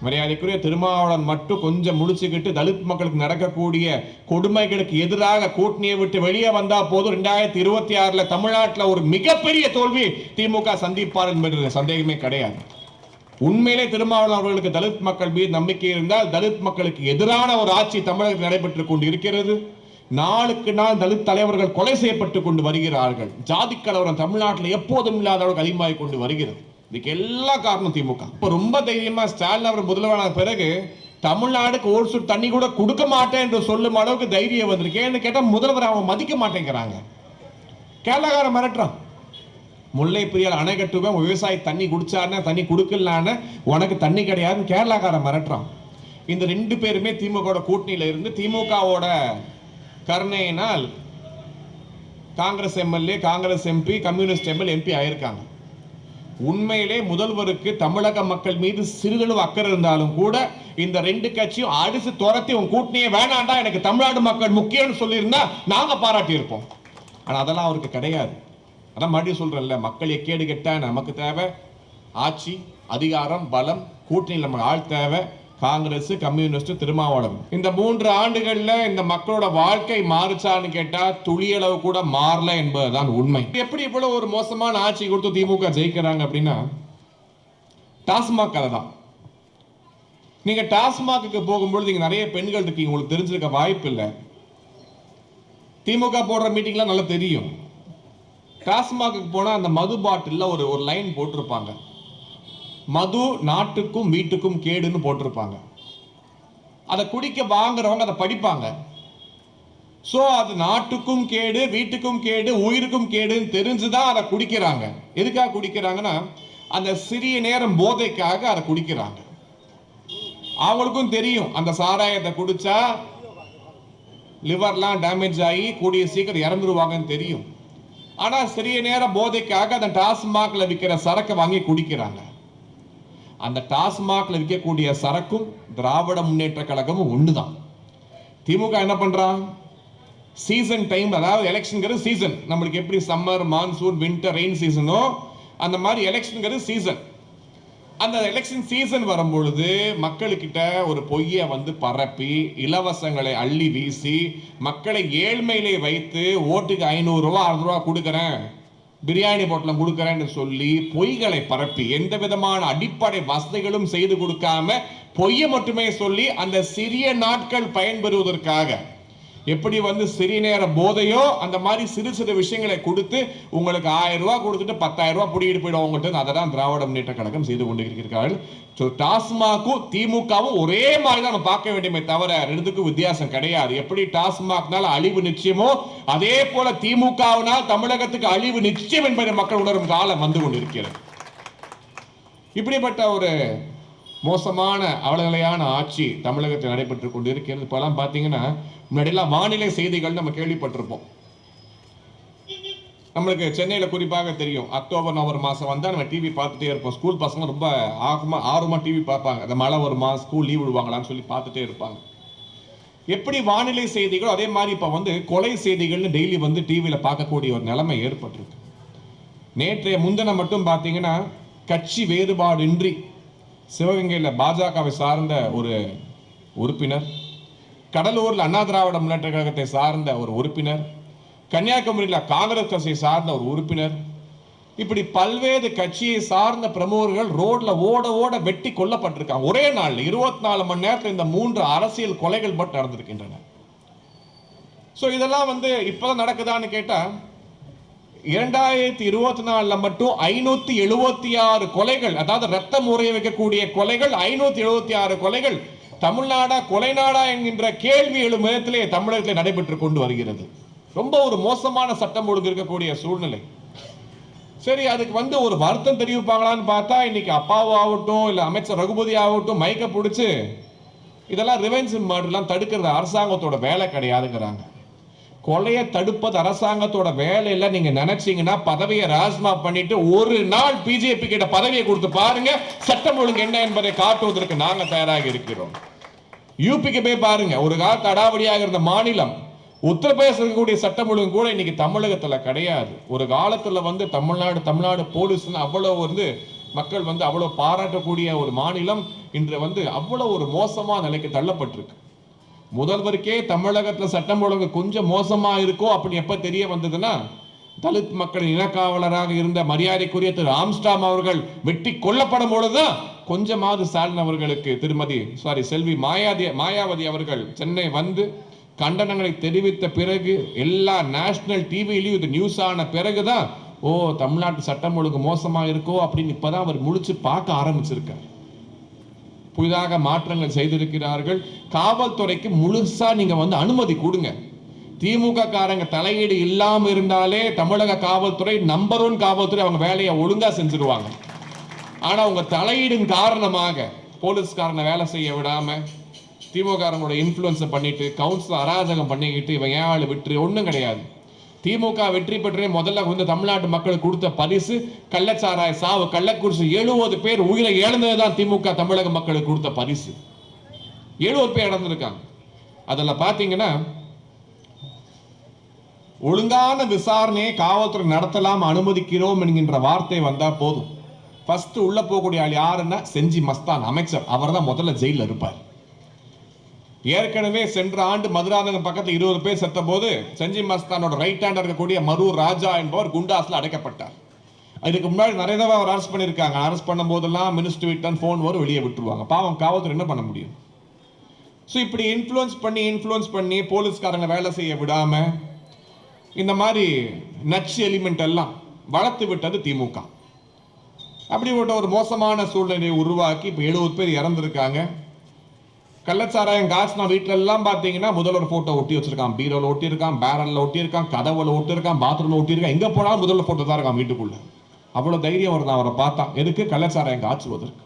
மரியாதைக்குரிய திருமாவளவன் மட்டும் கொஞ்சம் முடிச்சுக்கிட்டு தலித் மக்களுக்கு நடக்கக்கூடிய கொடுமைகளுக்கு எதிராக கூட்டணியை விட்டு வெளியே வந்தா போதும். ரெண்டாயிரத்தி இருபத்தி ஆறுல தமிழ்நாட்டுல ஒரு மிகப்பெரிய தோல்வி திமுக சந்திப்பார் என்பது சந்தேகமே கிடையாது. உண்மையிலே திருமாவளவன் அவர்களுக்கு தலித் மக்கள் மீது நம்பிக்கை இருந்தால் தலித் மக்களுக்கு எதிரான ஒரு ஆட்சி தமிழகத்தில் நடைபெற்றுக் கொண்டு இருக்கிறது நாளுக்கு நாள் தலித் தலைவர்கள் கொலை செய்யப்பட்டு கொண்டு வருகிறார்கள். ஜாதி கலவரம் தமிழ்நாட்டில் எப்போதும் இல்லாத அளவுக்கு அதிகமாகிக் கொண்டு வருகிறது. இதுக்கு எல்லா காரணம் திமுக. இப்போ ரொம்ப தைரியமா ஸ்டாலின் அவர் முதல்வரான பிறகு தமிழ்நாடுக்கு ஒரு தண்ணி கூட கொடுக்க மாட்டேன் என்று சொல்லும் அளவுக்கு தைரியம் வந்திருக்கு. ஏன்னு முதல்வர் அவன் மதிக்க மாட்டேங்கிறாங்க. கேரளாக்காரன் மிரட்டுறான். முல்லை பெரியார் அணை கட்டுவேன் விவசாயி தண்ணி குடிச்சாருன்னா தண்ணி கொடுக்கலான்னு உனக்கு தண்ணி கிடையாதுன்னு கேரளாக்காரன் மிரட்டுறான். இந்த ரெண்டு பேருமே திமுக கூட்டணியில இருந்து திமுகவோட கருணையினால் Congress MLA Congress MP communist ML MP ஆயிருக்காங்க. உண்மையிலே முதல்வருக்கு தமிழக மக்கள் மீது சிறிதளவு அக்கறை இருந்தாலும் கூட இந்த ரெண்டு கட்சியும் அடிச்சு துரத்தி உன் கூட்டணியே வேணாண்டா எனக்கு தமிழ்நாடு மக்கள் முக்கியம்னு சொல்லியிருந்தா நாங்க பாராட்டியிருப்போம். ஆனால் ஆனா அதெல்லாம் அவருக்கு கிடையாது. அதான் மறுபடியும் சொல்கிறேன்ல மக்கள் எக்கேடு கெட்டா நமக்கு தேவை. ஆட்சி அதிகாரம் பலம் கூட்டணியில் நம்ம ஆள் தேவை. காங்கிரஸ் கம்யூனிஸ்ட் திருமாவளவன். இந்த மூன்று ஆண்டுகள்ல இந்த மக்களோட வாழ்க்கை மாறுச்சான்னு கேட்டா துளியளவு கூட மாறல என்பதுதான் உண்மை. எப்படி இவ்வளவு ஒரு மோசமான ஆட்சி கொடுத்து திமுக ஜெயிக்கிறாங்க அப்படின்னா டாஸ்மாக் கதை தான். நீங்க டாஸ்மாக்கு போகும்பொழுது நீங்க நிறைய பெண்கள் இருக்கீங்க உங்களுக்கு தெரிஞ்சிருக்க வாய்ப்பு இல்லை. திமுக போடுற மீட்டிங்லாம் நல்லா தெரியும். டாஸ்மாக்கு போனா அந்த மது பாட்டிலில் ஒரு ஒரு லைன் போட்டிருப்பாங்க. மது நாட்டுக்கும் வீட்டுக்கும் கேடுன்னு போட்டிருப்பாங்க. அதை குடிக்க வாங்குறவங்க அதை படிப்பாங்க. ஸோ அது நாட்டுக்கும் கேடு வீட்டுக்கும் கேடு உயிருக்கும் கேடுன்னு தெரிஞ்சுதான் அதை குடிக்கிறாங்க. எதுக்காக குடிக்கிறாங்கன்னா அந்த சிறிய நேரம் போதைக்காக அதை குடிக்கிறாங்க. அவங்களுக்கும் தெரியும் அந்த சாராயத்தை குடிச்சா லிவர்லாம் டேமேஜ் ஆகி கூடிய சீக்கிரம் இறந்துருவாங்கன்னு தெரியும். ஆனால் சிறிய நேரம் போதைக்காக அந்த டாஸ்மாகில் விற்கிற சரக்கை வாங்கி குடிக்கிறாங்க. அந்த டாஸ்மாகில் விற்கக்கூடிய சரக்கும் திராவிட முன்னேற்ற கழகமும் ஒன்று தான் திமுக என்ன பண்ணுறான் சீசன் டைம் அதாவது எலெக்ஷனுங்கிறது சீசன். நம்மளுக்கு எப்படி சம்மர் மான்சூன் வின்டர் ரெயின் சீசனோ அந்த மாதிரி எலெக்ஷனுங்கிறது சீசன். அந்த எலெக்ஷன் சீசன் வரும்பொழுது மக்களுக்கிட்ட ஒரு பொய்யை வந்து பரப்பி இலவசங்களை அள்ளி வீசி மக்களை ஏழ்மையிலே வைத்து ஓட்டுக்கு ஐநூறுரூவா அறுநூறுவா கொடுக்குறேன். பிரியாணி பொட்டலம் கொடுக்குறேன்னு சொல்லி பொய்களை பரப்பி எந்த விதமான அடிப்படை வசதிகளும் செய்து கொடுக்காம பொய்யை மட்டுமே சொல்லி அந்த சிறிய நாட்கள் பயன்பெறுவதற்காக எப்படி வந்து சிறிய நேர போதையோ அந்த மாதிரி சிறு சிறு விஷயங்களை கொடுத்து உங்களுக்கு ஆயிரம் ரூபாய் கொடுத்துட்டு பத்தாயிரம் ரூபாய் பிடிக்கிட்டு போயிடும். உங்கள்கிட்ட அதை தான் திராவிட முன்னேற்ற கழகம் செய்து கொண்டு இருக்கிறார்கள் ஸோ டாஸ்மாகும் திமுகவும் ஒரே மாதிரி தான் நம்ம பார்க்க வேண்டுமே தவிர ரெண்டுக்கும் வித்தியாசம் கிடையாது. எப்படி டாஸ்மாக்னால அழிவு நிச்சயமோ அதே போல திமுகவினால் தமிழகத்துக்கு அழிவு நிச்சயம் என்பதை மக்கள் உணரும் காலம் வந்து கொண்டிருக்கிறது. இப்படிப்பட்ட ஒரு மோசமான அவலநிலையான ஆட்சி தமிழகத்தில் நடைபெற்று கொண்டு இருக்கிறது இப்போலாம் பார்த்தீங்கன்னா முன்னாடியெல்லாம் வானிலை செய்திகள் நம்ம கேள்விப்பட்டிருப்போம். நம்மளுக்கு சென்னையில் குறிப்பாக தெரியும். அக்டோபர் நவம்பர் மாதம் வந்தால் நம்ம டிவி பார்த்துட்டே இருப்போம். ஸ்கூல் பசங்க ரொம்ப ஆர்வமாக ஆர்வமாக டிவி பார்ப்பாங்க. அந்த மழை வருமா ஸ்கூல் லீவ் விடுவாங்களான்னு சொல்லி பார்த்துட்டே இருப்பாங்க. எப்படி வானிலை செய்திகளோ அதே மாதிரி இப்போ வந்து கொலை செய்திகள்னு டெய்லி வந்து டிவியில் பார்க்கக்கூடிய ஒரு நிலைமை ஏற்பட்டிருக்கு. நேற்றைய முந்தினம் மட்டும் பார்த்தீங்கன்னா கட்சி வேறுபாடின்றி சிவகங்கையில் பாஜகவை சார்ந்த ஒரு உறுப்பினர் கடலூரில் அண்ணா திராவிட முன்னேற்ற கழகத்தை சார்ந்த ஒரு உறுப்பினர் கன்னியாகுமரியில் காங்கிரஸ் கட்சியை சார்ந்த ஒரு உறுப்பினர் இப்படி பல்வேறு கட்சியை சார்ந்த பிரமுகர்கள் ரோட்ல ஓட ஓட வெட்டி கொல்லப்பட்டிருக்காங்க. ஒரே நாள் இருபத்தி நாலு மணி நேரத்தில் இந்த மூன்று அரசியல் கொலைகள் மட்டும் நடந்திருக்கின்றன. ஸோ இதெல்லாம் வந்து இப்போதான் நடக்குதான்னு கேட்டால் இரண்டாயிரத்தி இருபத்தி நாலுல மட்டும் ஐநூத்தி எழுபத்தி ஆறு கொலைகள் அதாவது ரத்தம் உறைய வைக்கக்கூடிய கொலைகள் ஐநூத்தி எழுபத்தி ஆறு கொலைகள் தமிழ்நாடா கொலை நாடா என்கின்ற கேள்வி எழும் விதத்திலே தமிழகத்தில் நடைபெற்று கொண்டு வருகிறது. ரொம்ப ஒரு மோசமான சட்டம் ஒழுங்கு இருக்கக்கூடிய சூழ்நிலை. சரி அதுக்கு வந்து ஒரு வருத்தம் தெரிவிப்பாங்களான்னு பார்த்தா இன்னைக்கு அப்பாவாகட்டும் இல்ல அமைச்சர் ரகுபதி ஆகட்டும் மயக்க பிடிச்சு இதெல்லாம் ரிவென்ஸ் மர்டர்லாம் தடுக்கிறது அரசாங்கத்தோட வேலை கிடையாதுங்கிறாங்க. கொலையை தடுப்பது அரசாங்கத்தோட வேலை இல்லை நீங்க நினைச்சீங்கன்னா பதவியை ராஜ்மா பண்ணிட்டு ஒரு நாள் பிஜேபி கிட்ட பதவியை கொடுத்து பாருங்க. சட்டம் ஒழுங்கு என்ன என்பதை காட்டுவதற்கு நாங்க தயாராக இருக்கிறோம். யூபிக்கு போய் பாருங்க. ஒரு காலத்து அடாவடியாக இருந்த மாநிலம் உத்தரப்பிரதேச இருக்கக்கூடிய சட்டம் ஒழுங்கு கூட இன்னைக்கு தமிழகத்துல கிடையாது. ஒரு காலத்துல வந்து தமிழ்நாடு தமிழ்நாடு போலீஸ்னு அவ்வளவு வந்து மக்கள் வந்து அவ்வளவு பாராட்டக்கூடிய ஒரு மாநிலம் இன்று வந்து அவ்வளவு ஒரு மோசமான நிலைக்கு தள்ளப்பட்டிருக்கு. முதல்வருக்கே தமிழகத்தில் சட்டம் ஒழுங்கு கொஞ்சம் மோசமா இருக்கோ அப்படின்னு எப்ப தெரிய வந்ததுன்னா தலித் மக்களின் இனக்காவலராக இருந்த மரியாதைக்குரிய திரு ஆம்ஸ்டாம் அவர்கள் வெட்டி கொல்லப்படும் பொழுதுதான் கொஞ்சமாவது ஸ்டாலின் அவர்களுக்கு திருமதி சாரி செல்வி மாயாதி மாயாவதி அவர்கள் சென்னை வந்து கண்டனங்களை தெரிவித்த பிறகு எல்லா நேஷனல் டிவிலையும் இது நியூஸ் ஆன பிறகுதான் ஓ தமிழ்நாட்டு சட்டம் ஒழுங்கு மோசமா இருக்கோ அப்படின்னு இப்பதான் அவர் முழிச்சு பார்க்க ஆரம்பிச்சிருக்கார். புதிதாக மாற்றங்கள் செய்திருக்கிறார்கள். காவல்துறைக்கு முழுசா நீங்க வந்து அனுமதி கொடுங்க. திமுக காரங்க தலையீடு இல்லாம இருந்தாலே தமிழக காவல்துறை நம்பர் ஒன் காவல்துறை அவங்க வேலையை ஒழுங்கா செஞ்சிருவாங்க. ஆனா அவங்க தலையீடின் காரணமாக போலீஸ்காரனை வேலை செய்ய விடாம திமுகாரங்களோட இன்ஃப்ளூயன்ஸை பண்ணிட்டு கவுன்சில் அராஜகம் பண்ணிக்கிட்டு இவன் ஏழு விட்டு ஒன்றும் கிடையாது. திமுக வெற்றி பெற்றே முதல்ல வந்து தமிழ்நாட்டு மக்களுக்கு கொடுத்த பரிசு கள்ளச்சாராய சாவு கள்ளக்குறிச்சி எழுபது பேர் உயிரை இழந்ததுதான் திமுக தமிழக மக்களுக்கு கொடுத்த பரிசு. எழுபது பேர் இழந்திருக்காங்க அதில் பார்த்தீங்கன்னா ஒழுங்கான விசாரணையை காவல்துறை நடத்தலாம் அனுமதிக்கிறோம் என்கின்ற வார்த்தை வந்தால் போதும். ஃபஸ்ட்டு உள்ளே போகக்கூடிய ஆள் யாருன்னா செஞ்சி மஸ்தான் அமைச்சர். அவர் தான் முதல்ல ஜெயிலில் இருப்பார். ஏற்கனவே சென்ற ஆண்டு மதுராந்தகம் பக்கத்தில் இருபது பேர் செத்த போது செஞ்சி மஸ்தானோட ரைட் ஹேண்ட் இருக்கக்கூடிய மரூர் ராஜா என்பவர் குண்டாஸ்ல அடைக்கப்பட்டார். அதுக்கு முன்னாடி நிறைய தடவை அவர் அரெஸ்ட் பண்ணியிருக்காங்க அரெஸ்ட் பண்ணும் போதெல்லாம் மினிஸ்டர் விட்டன் ஃபோன் வரும் வெளியே விட்டுருவாங்க. பாவம் காவல்துறை என்ன பண்ண முடியும்? ஸோ இப்படி இன்ஃப்ளூயன்ஸ் பண்ணி இன்ஃப்ளூயன்ஸ் பண்ணி போலீஸ்காரங்க வேலை செய்ய விடாம இந்த மாதிரி நச்சு எலிமெண்ட் எல்லாம் வளர்த்து விட்டது திமுக. அப்படிப்பட்ட ஒரு மோசமான சூழ்நிலையை உருவாக்கி இப்போ எழுபது பேர் இறந்துருக்காங்க. கள்ளச்சாராயம் காசுனா வீட்ல எல்லாம் பார்த்தீங்கன்னா முதல்வர் போட்டோ ஒட்டி வச்சிருக்கான். பீரோல ஒட்டியிருக்கான் பேரல்ல ஒட்டியிருக்கான் கதவுல ஒட்டியிருக்கான் பாத்ரூம்ல ஒட்டியிருக்கான். எங்க போனாலும் முதல்வர் போட்டோ தான் இருக்கான் வீட்டுக்குள்ள. அவ்வளவு தைரியம் வருது அவரை பார்த்தான் எதுக்கு? கள்ளச்சாராயம் காய்ச்சுவதற்கு.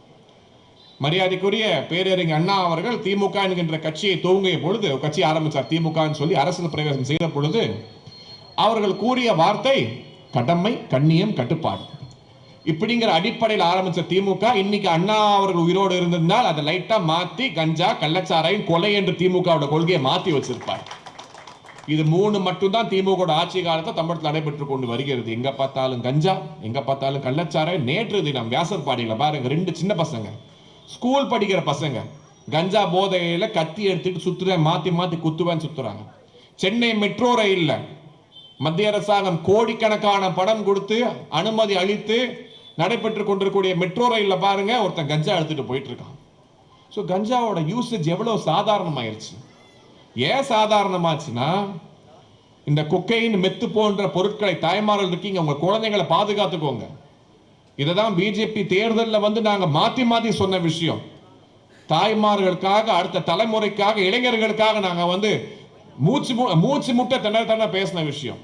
மரியாதைக்குரிய பேரறிஞர் அண்ணா அவர்கள் திமுக என்கின்ற கட்சியை துவங்கிய பொழுது கட்சி ஆரம்பிச்சார் திமுகன்னு சொல்லி அரசியல் பிரவேசம் செய்த பொழுது அவர்கள் கூறிய வார்த்தை கடமை கண்ணியம் கட்டுப்பாடு. இப்படிங்கிற அடிப்படையில் ஆரம்பிச்ச திமுக இன்னைக்கு அண்ணா அவர்கள் உயிரோடு இருந்திருந்தால் அதை லைட்டா மாத்தி கஞ்சா கள்ளச்சாராயம் கொலை என்று திமுகவோட கொள்கையை மாத்தி வச்சிருப்பார். இது மூணு மட்டும்தான் திமுக ஆட்சி காலத்தை தமிழகத்தில் நடைபெற்று கொண்டு வருகிறது. எங்க பார்த்தாலும் கஞ்சா எங்க பார்த்தாலும் கள்ளச்சாராயம். நேற்று தினம் வியாசர்பாடியில பாருங்க ரெண்டு சின்ன பசங்க ஸ்கூல் படிக்கிற பசங்க கஞ்சா போதையில கத்தி எடுத்துட்டு சுத்துறேன் மாத்தி மாத்தி குத்துவேன் சுத்துறாங்க. சென்னை மெட்ரோ ரயில்ல மத்திய அரசாங்கம் கோடிக்கணக்கான படம் கொடுத்து அனுமதி அளித்து நடைபெற்று கொண்டிருக்கக்கூடிய மெட்ரோ ரயிலில் பாருங்க ஒருத்தன் கஞ்சா எடுத்துட்டு போயிட்டு இருக்கான் ஸோ கஞ்சாவோட யூசேஜ் எவ்வளோ சாதாரணமாயிருச்சு? ஏன் சாதாரணமாச்சுன்னா இந்த கொக்கையின் மெத்து போன்ற பொருட்களை தாய்மார்கள் இருக்கீங்க உங்க குழந்தைங்களை பாதுகாத்துக்கோங்க. இதை தான் பிஜேபி தேர்தலில் வந்து நாங்கள் மாற்றி மாற்றி சொன்ன விஷயம். தாய்மார்களுக்காக அடுத்த தலைமுறைக்காக இளைஞர்களுக்காக நாங்கள் வந்து மூச்சு மு- மூச்சு முட்டை திணற திணற பேசின விஷயம்.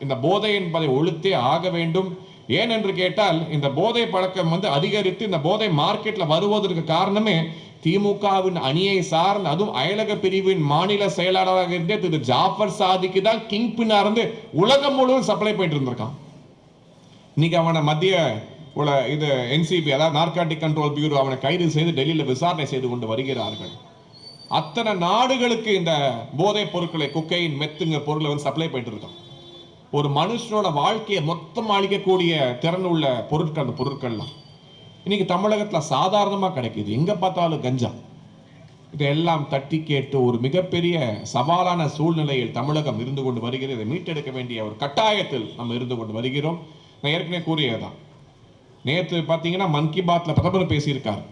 இந்த போதை என்பதை ஒழித்தே ஆக வேண்டும். ஏன் என்று கேட்டால் இந்த போதை பழக்கம் வந்து அதிகரித்து இந்த போதை மார்க்கெட்ல வருவதற்கு காரணமே திமுகவின் அணியை சார்ந்து அதுவும் அயலக பிரிவின் மாநில செயலாளராக இருந்தே திரு. ஜாஃபர் சாதிக்கு தான் கிங் பின்னா இருந்து உலகம் முழுவதும் சப்ளை போயிட்டு இருந்திருக்கான். இன்னைக்கு அவனை மத்திய உல இது என்சிபி அதாவது நார்காட்டிக் கண்ட்ரோல் பியூரோ அவனை கைது செய்து டெல்லியில் விசாரணை செய்து கொண்டு வருகிறார்கள். அத்தனை நாடுகளுக்கு இந்த போதைப் பொருட்களை குக்கையின் மெத்துங்க பொருளை வந்து சப்ளை பண்ணிட்டு இருக்கான். ஒரு மனுஷனோட வாழ்க்கையை மொத்தம் அழிக்கக்கூடிய திறன் உள்ள பொருட்கள் அந்த பொருட்கள்லாம். இன்னைக்கு தமிழகத்தில் சாதாரணமாக கிடைக்குது. எங்கே பார்த்தாலும் கஞ்சா. இதெல்லாம் தட்டி கேட்டு ஒரு மிகப்பெரிய சவாலான சூழ்நிலையில் தமிழகம் இருந்து கொண்டு வருகிறது. இதை மீட்டெடுக்க வேண்டிய ஒரு கட்டாயத்தில் நம்ம இருந்து கொண்டு வருகிறோம். நான் ஏற்கனவே கூறியதுதான். நேற்று பார்த்தீங்கன்னா மன் கி பாத்தில் பிரதமர் பேசியிருக்கார்.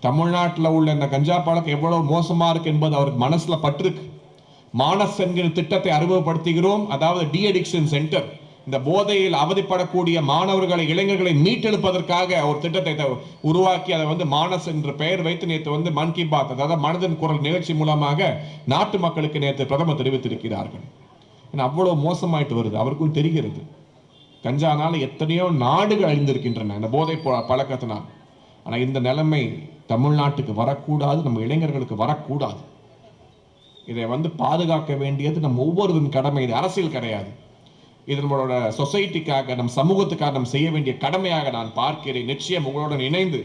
தமிழ்நாட்டில் உள்ள இந்த கஞ்சா பழக்கம் எவ்வளோ மோசமாக இருக்கு என்பது அவருக்கு மனசில் பட்டிருக்கு. மானஸ் என்கிற திட்டத்தை அறிமுகப்படுத்துகிறோம். அதாவது டி அடிக்ஷன் சென்டர் இந்த போதையில் அவதிப்படக்கூடிய மாணவர்களை இளைஞர்களை மீட்டெடுப்பதற்காக ஒரு திட்டத்தை உருவாக்கி அதை வந்து மானஸ் என்ற பெயர் வைத்து நேற்று வந்து மன் கி பாத் அதாவது மனதின் குரல் நிகழ்ச்சி மூலமாக நாட்டு மக்களுக்கு நேற்று பிரதமர் தெரிவித்திருக்கிறார்கள். ஏன்னா அவ்வளவு மோசமாயிட்டு வருது. அவருக்கும் தெரிகிறது. கஞ்சானால எத்தனையோ நாடுகள் அழிந்திருக்கின்றன. இந்த போதை பழக்கத்தினால். ஆனால் இந்த நிலைமை தமிழ்நாட்டுக்கு வரக்கூடாது. நம்ம இளைஞர்களுக்கு வரக்கூடாது. இதை வந்து பாதுகாக்க வேண்டியது நம்ம ஒவ்வொருவரின் கடமை. இது அரசியல் கிடையாது. இது நம்மளோட சொசைட்டிக்காக நம் சமூகத்துக்காக நம் செய்ய வேண்டிய கடமையாக நான் பார்க்கிறேன். நிச்சயம் உங்களுடன் இணைந்து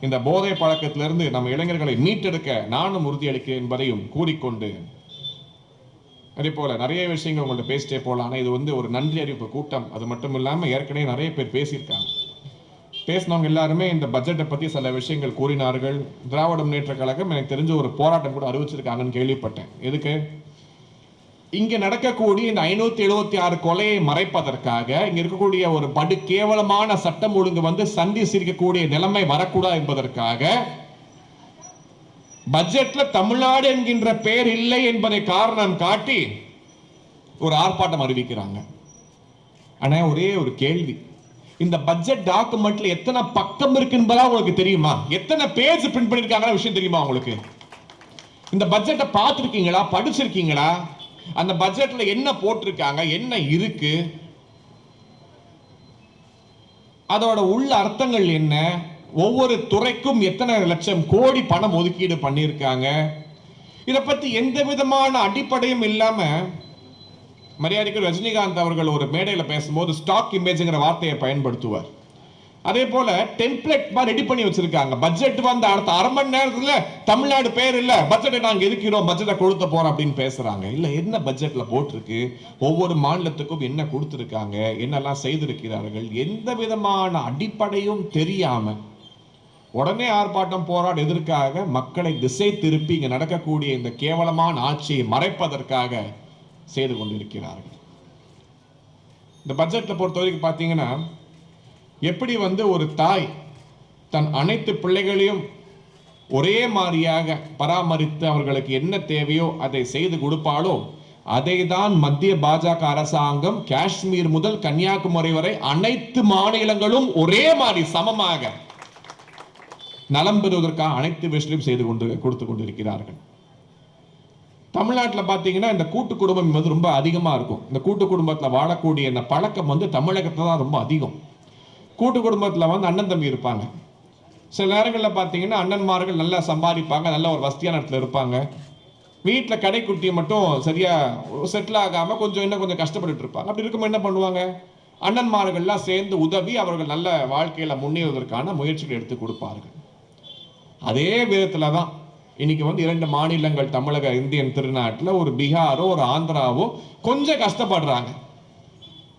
இந்த போதை பழக்கத்திலிருந்து நம்ம இளைஞர்களை மீட்டெடுக்க நானும் உறுதியளிக்கிறேன் என்பதையும் கூறிக்கொண்டு அதே போல நிறைய விஷயங்கள் உங்கள்ட்ட பேசிட்டே போகலாம். ஆனால் இது வந்து ஒரு நன்றி அறிவிப்பு கூட்டம். அது மட்டும் இல்லாமல் ஏற்கனவே நிறைய பேர் பேசியிருக்காங்க. பேசினவங்க எல்லாருமே இந்த பட்ஜெட்டை பத்தி சில விஷயங்கள் கூறினார்கள். திராவிட முன்னேற்ற கழகம் எனக்கு தெரிஞ்ச ஒரு போராட்டம் கூட அறிவிச்சிருக்காங்கன்னு கேள்விப்பட்டேன். எதுக்கு? இங்க நடக்கக்கூடிய இந்த ஐநூத்தி எழுபத்தி ஆறு கொலையை மறைப்பதற்காக இங்க இருக்கக்கூடிய ஒரு படு கேவலமான சட்டம் ஒழுங்கு வந்து சந்தி சிரிக்கக்கூடிய நிலைமை வரக்கூடாது என்பதற்காக பட்ஜெட்ல தமிழ்நாடு என்கின்ற பெயர் இல்லை என்பதை காரணம் காட்டி ஒரு ஆர்ப்பாட்டம் அறிவிக்கிறாங்க. ஆனா ஒரே ஒரு கேள்வி. இந்த பட்ஜெட் டாக்குமெண்ட்ல எத்தனை பக்கம் இருக்கு உங்களுக்கு தெரியுமா? எத்தனை பேஜ் பிரிண்ட் பண்ணிருக்காங்க விஷயம் தெரியுமா உங்களுக்கு? இந்த பட்ஜெட்டை பார்த்துருக்கீங்களா? படிச்சிருக்கீங்களா? அந்த பட்ஜெட்ல என்ன போட்டிருக்காங்க? என்ன இருக்கு? அதோட உள்ள அர்த்தங்கள் என்ன? ஒவ்வொரு துறைக்கும் எத்தனை லட்சம் கோடி பணம் ஒதுக்கீடு பண்ணியிருக்காங்க? இதை பத்தி எந்த விதமான அடிப்படையும் இல்லாமல் மரியாதைக்கு ரஜினிகாந்த் அவர்கள் ஒரு மேடையில் பேசும்போது ஸ்டாக் இமேஜ்ங்கிற வார்த்தையை பயன்படுத்துவார். அதே போல டெம்ப்ளேட் மாதிரி ரெடி பண்ணி வச்சிருக்காங்க. பட்ஜெட் வந்து அடுத்த அரை மணி நேரத்துல தமிழ்நாடு பேர் இல்ல பட்ஜெட்டை நாங்க இருக்கிறோம் பட்ஜெட்டை கொடுத்த போறோம் அப்படின்னு பேசுறாங்க. இல்ல என்ன பட்ஜெட்ல போட்டிருக்கு? ஒவ்வொரு மாநிலத்துக்கும் என்ன கொடுத்துருக்காங்க? என்னெல்லாம் செய்திருக்கிறார்கள்? எந்த விதமான அடிப்படையும் தெரியாம உடனே ஆர்ப்பாட்டம் போராட எதற்காக மக்களை திசை திருப்பி இங்க நடக்கக்கூடிய இந்த கேவலமான ஆட்சியை மறைப்பதற்காக செய்து கொண்டிருக்கிறார்கள். இந்த பட்ஜெட்டில் பொறுத்த வரைக்கும் பார்த்தீங்கன்னா எப்படி வந்து ஒரு தாய் தன் அனைத்து பிள்ளைகளையும் ஒரே மாதிரியாக பராமரித்து அவர்களுக்கு என்ன தேவையோ அதை செய்து கொடுப்பாளோ அதை தான் மத்திய பாஜக அரசாங்கம் காஷ்மீர் முதல் கன்னியாகுமரி வரை அனைத்து மாநிலங்களும் ஒரே மாதிரி சமமாக நலம் பெறுவதற்காக அனைத்து விஷயத்தையும் செய்து கொண்டு கொடுத்து கொண்டிருக்கிறார்கள். தமிழ்நாட்டில் பார்த்தீங்கன்னா இந்த கூட்டு குடும்பம் வந்து ரொம்ப அதிகமாக இருக்கும். இந்த கூட்டு குடும்பத்தில் வாழக்கூடிய இந்த பழக்கம் வந்து தமிழகத்தில் தான் ரொம்ப அதிகம். கூட்டு குடும்பத்தில் வந்து அண்ணன் தம்பி இருப்பாங்க. சில நேரங்களில் பார்த்தீங்கன்னா அண்ணன்மார்கள் நல்லா சம்பாதிப்பாங்க நல்ல ஒரு வசதியான இடத்துல இருப்பாங்க. வீட்டில் கடைக்குட்டி மட்டும் சரியாக செட்டில் ஆகாமல் கொஞ்சம் இன்னும் கொஞ்சம் கஷ்டப்பட்டு இருப்பாங்க. அப்படி இருக்கும்போது என்ன பண்ணுவாங்க? அண்ணன்மார்கள்லாம் சேர்ந்து உதவி அவர்கள் நல்ல வாழ்க்கையில் முன்னேறுவதற்கான முயற்சிகள் எடுத்து கொடுப்பார்கள். அதே விதத்தில் தான் இன்னைக்கு வந்து இரண்டு மாநிலங்கள் தமிழக இந்தியன் திருநாட்டில் ஒரு பீகாரோ ஒரு ஆந்திராவோ கொஞ்சம் கஷ்டப்படுறாங்க.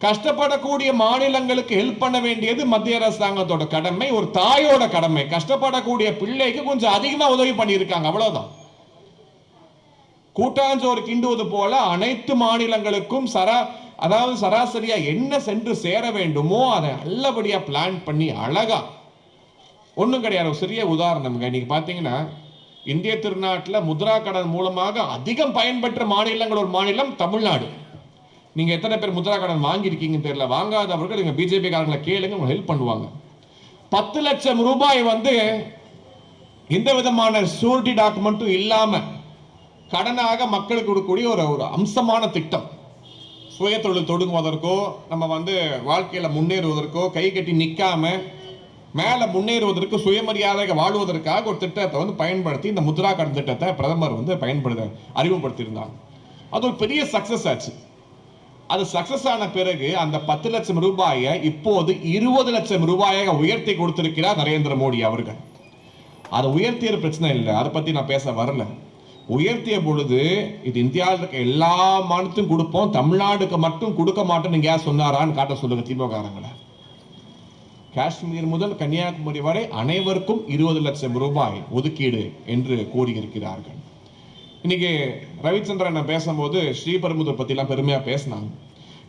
கஷ்டப்படக்கூடிய மாநிலங்களுக்கு ஹெல்ப் பண்ண வேண்டியது மத்திய அரசாங்கத்தோட கடமை ஒரு தாயோட கடமை. கஷ்டப்படக்கூடிய பிள்ளைக்கு கொஞ்சம் அதிகமா உதவி பண்ணியிருக்காங்க அவ்வளவுதான். கூட்டாஞ்சோறு கிண்டுவது போல அனைத்து மாநிலங்களுக்கும் சரா அதாவது சராசரியா என்ன சென்று சேர வேண்டுமோ அதை நல்லபடியா பிளான் பண்ணி அழகா. ஒன்றும் கிடையாது சிறிய உதாரணம்ங்க. இன்னைக்கு பார்த்தீங்கன்னா இந்திய திருநாட்டில் முத்ரா கடன் மூலமாக அதிகம் பயன்பெற்ற மாநிலங்கள் ஒரு மாநிலம் தமிழ்நாடு. நீங்கள் எத்தனை பேர் முத்ரா கடன் வாங்கியிருக்கீங்கன்னு தெரியல. வாங்காதவர்கள் நீங்கள் பிஜேபிக்காரங்களை கேளுங்க உங்களை ஹெல்ப் பண்ணுவாங்க. பத்து லட்சம் ரூபாய் வந்து எந்த விதமான சூரிட்டி டாக்குமெண்ட்டும் இல்லாமல் கடனாக மக்களுக்கு கொடுக்கக்கூடிய ஒரு ஒரு அம்சமான திட்டம். சுய தொழில் தொடங்குவதற்கோ நம்ம வந்து வாழ்க்கையில் முன்னேறுவதற்கோ கை கட்டி நிற்காமல் மேலே முன்னேறுவதற்கு சுயமரியாதையாக வாழ்வதற்காக ஒரு திட்டத்தை வந்து பயன்படுத்தி இந்த முத்ரா கடன் திட்டத்தை பிரதமர் வந்து பயன்படுத்த அறிமுகப்படுத்தியிருந்தாங்க. அது ஒரு பெரிய சக்சஸ் ஆச்சு. அது சக்சஸ் ஆன பிறகு அந்த பத்து லட்சம் ரூபாயை இப்போது இருபது லட்சம் ரூபாயாக உயர்த்தி கொடுத்திருக்கிறார் நரேந்திர மோடி அவர்கள். அதை உயர்த்திய பிரச்சனை இல்லை. அதை பத்தி நான் பேச வரல. உயர்த்திய பொழுது இது இந்தியாவில் இருக்க எல்லா மாநிலத்துக்கும் கொடுப்போம். தமிழ்நாடுக்கு மட்டும் கொடுக்க மாட்டோம் நீங்க யார் சொன்னாரான்னு காட்ட சொல்லுங்க திமுககாரங்களை. காஷ்மீர் முதல் கன்னியாகுமரி வரை அனைவருக்கும் இருபது லட்சம் ரூபாய் ஒதுக்கீடு என்று கூறியிருக்கிறார்கள். இன்னைக்கு ரவிச்சந்திரன் பேசும்போது ஸ்ரீபெரும்புதூர் பத்திலாம் பெருமையா பேசினாங்க.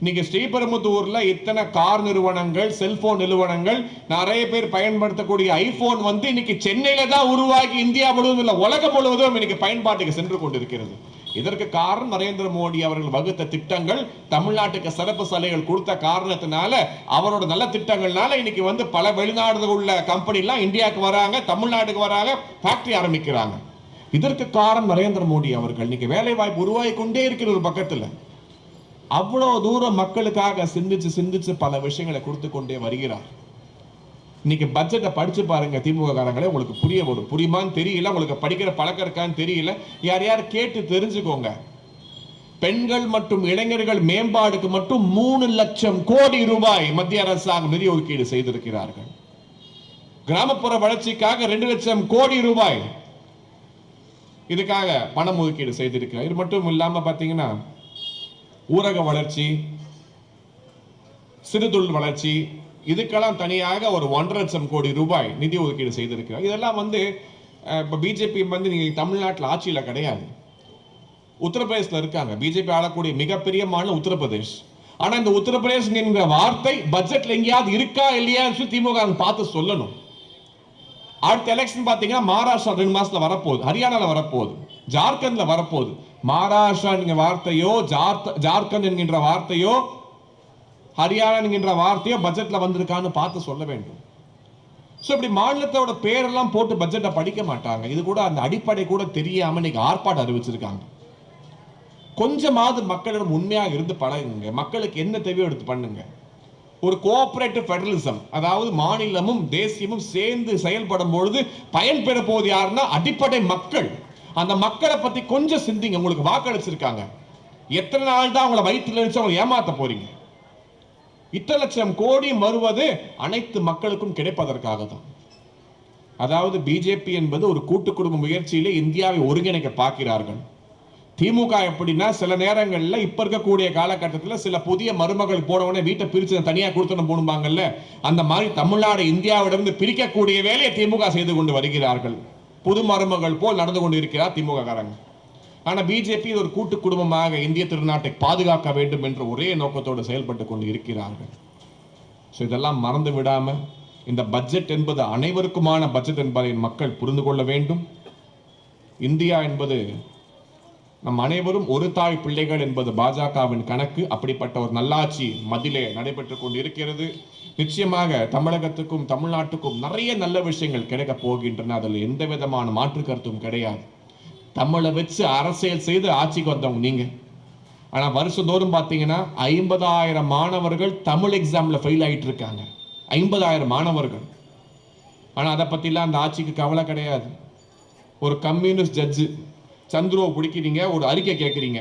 இன்னைக்கு ஸ்ரீபெரும்புதூர்ல இத்தனை கார் நிறுவனங்கள் செல்போன் நிறுவனங்கள் நிறைய பேர் பயன்படுத்தக்கூடிய ஐபோன் வந்து இன்னைக்கு சென்னையில தான் உருவாகி இந்தியா முழுவதும் இல்லை உலகம் முழுவதும் இன்னைக்கு பயன்பாட்டுக்கு சென்று கொண்டிருக்கிறது. இதற்கு காரணம் நரேந்திர மோடி அவர்கள் வகுத்த திட்டங்கள் தமிழ்நாட்டுக்கு சிறப்பு சலுகைகள் கொடுத்த காரணத்தினால அவரோட நல்ல திட்டங்கள்னால இன்னைக்கு வந்து பல வெளிநாடுகள் உள்ள கம்பெனிலாம் இந்தியாவுக்கு வராங்க தமிழ்நாட்டுக்கு வராங்க ஃபேக்டரி ஆரம்பிக்கிறாங்க. இதற்கு காரணம் நரேந்திர மோடி அவர்கள். இன்னைக்கு வேலை வாய்ப்பு உருவாகி கொண்டே இருக்கிற ஒரு பக்கத்தில். அவ்வளோ தூரம் மக்களுக்காக சிந்திச்சு சிந்திச்சு பல விஷயங்களை கொடுத்து கொண்டே வருகிறார். இன்னைக்கு பட்ஜெட்டை படிச்சு பாருங்க திமுக காரங்களே. உங்களுக்கு புரிய வரும் புரியுமான்னு தெரியல. உங்களுக்கு படிக்கிற பழக்கம் இருக்கான்னு தெரியல. யார் யார் கேட்டு தெரிஞ்சுக்கோங்க. பெண்கள் மற்றும் இளைஞர்கள் மேம்பாடுக்கு மட்டும் மூணு லட்சம் கோடி ரூபாய் மத்திய அரசாங்கம் நிதி ஒதுக்கீடு செய்திருக்கிறார்கள். கிராமப்புற வளர்ச்சிக்காக ரெண்டு லட்சம் கோடி ரூபாய் இதுக்காக பணம் ஒதுக்கீடு செய்திருக்கிறார். இது மட்டும் இல்லாம பாத்தீங்கன்னா ஊரக வளர்ச்சி சிறுதொழில் வளர்ச்சி இதுக்கெல்லாம் தனியாக ஒரு ஒன்றரை லட்சம் கோடி ரூபாய் நிதி ஒதுக்கீடு செய்திருக்கிறார். இதெல்லாம் வந்து இப்போ பிஜேபி வந்து நீங்க தமிழ்நாட்டில் ஆட்சியில கிடையாது. உத்தரப்பிரதேசில் இருக்காங்க. பிஜேபி ஆளக்கூடிய மிகப்பெரிய மாநிலம் உத்தரப்பிரதேஷ். ஆனா இந்த உத்தரப்பிரதேஷ் என்கிற வார்த்தை பட்ஜெட்ல எங்கேயாவது இருக்கா இல்லையான்னு திமுக பார்த்து சொல்லணும். அடுத்த எலெக்ஷன் பார்த்தீங்கன்னா மகாராஷ்டிரா ரெண்டு மாசத்துல வரப்போகுது. ஹரியானால வரப்போகுது. ஜார்க்கண்ட்ல வரப்போகுது. மகாராஷ்டிரா என்கிற வார்த்தையோ ஜார்த்த- ஜார்க்கண்ட் என்கின்ற வார்த்தையோ ஹரியானா என்கின்ற வார்த்தையோ பட்ஜெட்ல வந்திருக்கான்னு பார்த்து சொல்ல வேண்டும். ஸோ இப்படி மாநிலத்தோட பேரெல்லாம் போட்டு பட்ஜெட்டை படிக்க மாட்டாங்க. இது கூட அந்த அடிப்படை கூட தெரியாம இன்னைக்கு ஆர்ப்பாட்டம் அறிவிச்சிருக்காங்க. கொஞ்சமாவது மக்களிடம் உண்மையாக இருந்து பழகுங்க. மக்களுக்கு என்ன தேவையோ எடுத்து பண்ணுங்க. ஒரு கோஆபரேட்டிவ் ஃபெடரலிசம் அதாவது மாநிலமும் தேசியமும் சேர்ந்து செயல்படும் பொழுது பயன் பெற யாருன்னா அடிப்படை மக்கள். அந்த மக்களை பத்தி கொஞ்சம் சிந்திங்க. உங்களுக்கு வாக்களிச்சிருக்காங்க. எத்தனை நாள் தான் அவங்கள வயிற்றுல நினைச்சு அவங்களை ஏமாத்த போறீங்க? இத்தனை லட்சம் கோடி வருவது அனைத்து மக்களுக்கும் கிடைப்பதற்காக தான் அதாவது பிஜேபி என்பது ஒரு கூட்டு குடும்ப முயற்சியிலே இந்தியாவை ஒருங்கிணைக்க பார்க்கிறார்கள். திமுக எப்படின்னா சில நேரங்களில் இப்ப இருக்கக்கூடிய காலகட்டத்தில் சில புதிய மருமகள் போனவனே வீட்டை பிரிச்சு தனியாக கொடுத்தணும் போடுவாங்கல்ல அந்த மாதிரி தமிழ்நாடு இந்தியாவிடமிருந்து பிரிக்கக்கூடிய வேலையை திமுக செய்து கொண்டு வருகிறார்கள். புது மருமகள் போல் நடந்து கொண்டு இருக்கிறார் திமுக காரங்க ஆனால் பிஜேபி இது ஒரு கூட்டு குடும்பமாக இந்திய திருநாட்டை பாதுகாக்க வேண்டும் என்ற ஒரே நோக்கத்தோடு செயல்பட்டு கொண்டு இருக்கிறார்கள் ஸோ இதெல்லாம் மறந்து விடாமல் இந்த பட்ஜெட் என்பது அனைவருக்குமான பட்ஜெட் என்பதை மக்கள் புரிந்து கொள்ள வேண்டும். இந்தியா என்பது நம் அனைவரும் ஒரு தாய் பிள்ளைகள் என்பது பாஜகவின் கணக்கு. அப்படிப்பட்ட ஒரு நல்லாட்சி மதிலே நடைபெற்று கொண்டு இருக்கிறது நிச்சயமாக தமிழகத்துக்கும் தமிழ்நாட்டுக்கும் நிறைய நல்ல விஷயங்கள் கிடைக்கப் போகின்றன. அதில் எந்த விதமான மாற்று கருத்தும் கிடையாது. தமிழை வச்சு அரசியல் செய்து ஆட்சிக்கு வந்தவங்க நீங்க. ஆனா வருஷந்தோறும் பார்த்தீங்கன்னா ஐம்பதாயிரம் மாணவர்கள் தமிழ் எக்ஸாம்ல ஃபெயில் ஆயிட்டு இருக்காங்க ஐம்பதாயிரம் மாணவர்கள். ஆனா அதை பத்திலாம் அந்த ஆட்சிக்கு கவலை கிடையாது. ஒரு கம்யூனிஸ்ட் ஜட்ஜு சந்துருவை பிடிக்கிறீங்க ஒரு அறிக்கை கேட்குறீங்க.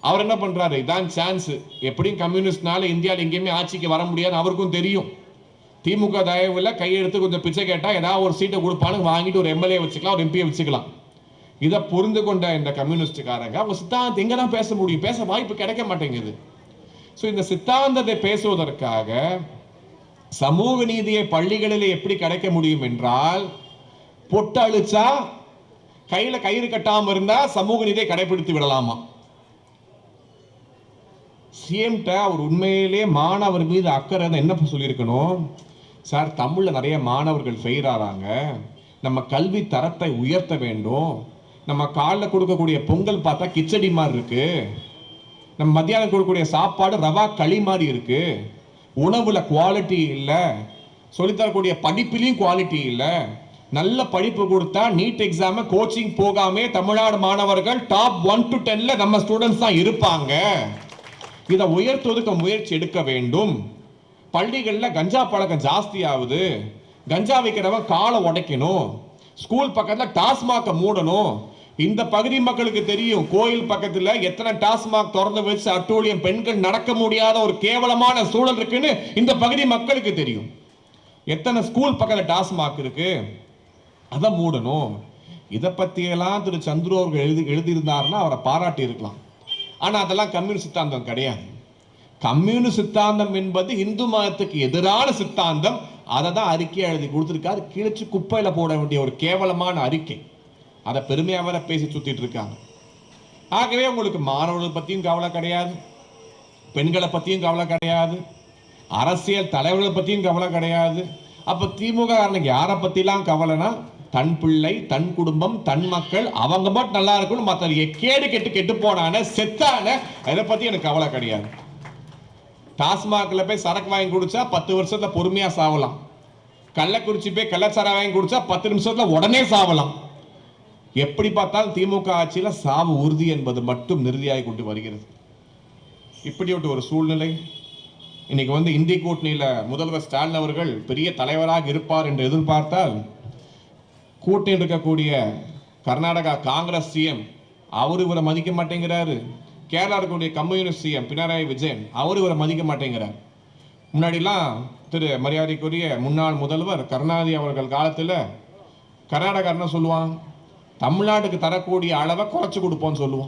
அவர் என்ன பண்ணுறாரு இதான் சான்ஸு எப்படியும் கம்யூனிஸ்ட்னால இந்தியாவில் எங்கேயுமே ஆட்சிக்கு வர முடியாதுன்னு அவருக்கும் தெரியும். திமுக தயவுல கையெடுத்து கொஞ்சம் பிச்சை கேட்டால் ஏதாவது ஒரு சீட்டை கொடுப்பானு வாங்கிட்டு ஒரு எம்எல்ஏ வச்சுக்கலாம் ஒரு எம்பியை வச்சுக்கலாம். இதை புரிந்து கொண்ட இந்த கம்யூனிஸ்டுக்காரங்க அவங்க சித்தாந்தத்தை எங்க தான் பேச முடியும். பேச வாய்ப்பு கிடைக்க மாட்டேங்குது. ஸோ இந்த சித்தாந்தத்தை பேசுவதற்காக சமூக நீதியை பள்ளிகளில் எப்படி கிடைக்க முடியும் என்றால் பொட்டு அழிச்சா கையில கயிறு கட்டாமல் இருந்தா சமூக நீதியை கடைபிடித்து விடலாமா? சிஎம்கிட்ட அவர் உண்மையிலே மாணவர் மீது அக்கறை என்ன சொல்லியிருக்கணும்? சார் தமிழில் நிறைய மாணவர்கள் ஃபெயில் நம்ம கல்வி தரத்தை உயர்த்த வேண்டும். நம்ம காலைல கொடுக்கக்கூடிய பொங்கல் பார்த்தா கிச்சடி மாதிரி இருக்கு. நம்ம மத்தியானம் கொடுக்கக்கூடிய சாப்பாடு ரவா களி மாதிரி இருக்கு. உணவுல குவாலிட்டி இல்லை. சொல்லித்தரக்கூடிய படிப்பிலையும் குவாலிட்டி இல்லை. நல்ல படிப்பு கொடுத்தா நீட் எக்ஸாம கோச்சிங் போகாமே தமிழ்நாடு மாணவர்கள் டாப் ஒன் டு டென்ல நம்ம ஸ்டூடெண்ட்ஸ் தான் இருப்பாங்க. இதை உயர்த்துவதற்கு முயற்சி எடுக்க வேண்டும். பள்ளிகளில் கஞ்சா பழக்கம் ஜாஸ்தி ஆகுது கஞ்சா வைக்கிறவன் காலை உடைக்கணும். ஸ்கூல் பக்கத்தில் டாஸ்மாக மூடணும். இந்த பகுதி மக்களுக்கு தெரியும் கோயில் பக்கத்துல எத்தனை டாஸ்மாக் திறந்து வச்சு அட்டூழியம் பெண்கள் நடக்க முடியாத ஒரு கேவலமான சூழல் இருக்குன்னு இந்த பகுதி மக்களுக்கு தெரியும். எத்தனை ஸ்கூல் பக்கத்துல டாஸ்மாக் இருக்கு? அதை மூடணும். இதை பத்தியெல்லாம் திரு சந்துரு அவர்கள் எழுதி எழுதியிருந்தாருன்னா அவரை பாராட்டி இருக்கலாம். ஆனா அதெல்லாம் கம்யூனிஸ்ட் சித்தாந்தம் கிடையாது. கம்யூனிஸ்ட் சித்தாந்தம் என்பது இந்து மதத்துக்கு எதிரான சித்தாந்தம். அதை தான் அறிக்கையை எழுதி கொடுத்துருக்காரு. கிழிச்சு குப்பையில போட வேண்டிய ஒரு கேவலமான அறிக்கை. அதை பெருமையாக வேற பேசி சுற்றிட்டு இருக்காங்க. ஆகவே உங்களுக்கு மாணவர்கள் பற்றியும் கவலை கிடையாது. பெண்களை பற்றியும் கவலை கிடையாது. அரசியல் தலைவர்களை பற்றியும் கவலை கிடையாது. அப்போ திமுக காரனுக்கு யாரை பற்றிலாம் கவலைனா தன் பிள்ளை தன் குடும்பம் தன் மக்கள் அவங்க மட்டும் நல்லா இருக்கணும் மற்ற கேடு கெட்டு கெட்டு போனான செத்தான இதை பற்றி எனக்கு கவலை கிடையாது. டாஸ்மாகில் போய் சரக்கு வாங்கி குடிச்சா பத்து வருஷத்தில் பொறுமையாக சாவலாம். கள்ளக்குறிச்சி போய் கள்ளச்சாரம் வாங்கி குடிச்சா பத்து நிமிஷத்தில் உடனே சாவலாம். எப்படி பார்த்தாலும் திமுக ஆட்சியில் சாவு உறுதி என்பது மட்டும் நிறுதியாகி கொண்டு வருகிறது. இப்படிப்பட்ட ஒரு சூழ்நிலை. இன்னைக்கு வந்து இந்திய கூட்டணியில் முதல்வர் ஸ்டாலின் அவர்கள் பெரிய தலைவராக இருப்பார் என்று எதிர்பார்த்தால் கூட்டணியில் இருக்கக்கூடிய கர்நாடகா காங்கிரஸ் சிஎம் அவர் இவரை மதிக்க மாட்டேங்கிறாரு. கேரளா இருக்கக்கூடிய கம்யூனிஸ்ட் சிஎம் பினராயி விஜயன் அவர் இவரை மதிக்க மாட்டேங்கிறார். முன்னாடிலாம் திரு மரியாதைக்குரிய முன்னாள் முதல்வர் கருணாநிதி அவர்கள் காலத்தில் கர்நாடகா என்ன சொல்லுவான் தமிழ்நாட்டுக்கு தரக்கூடிய அளவை குறைச்சி கொடுப்போம்னு சொல்லுவோம்.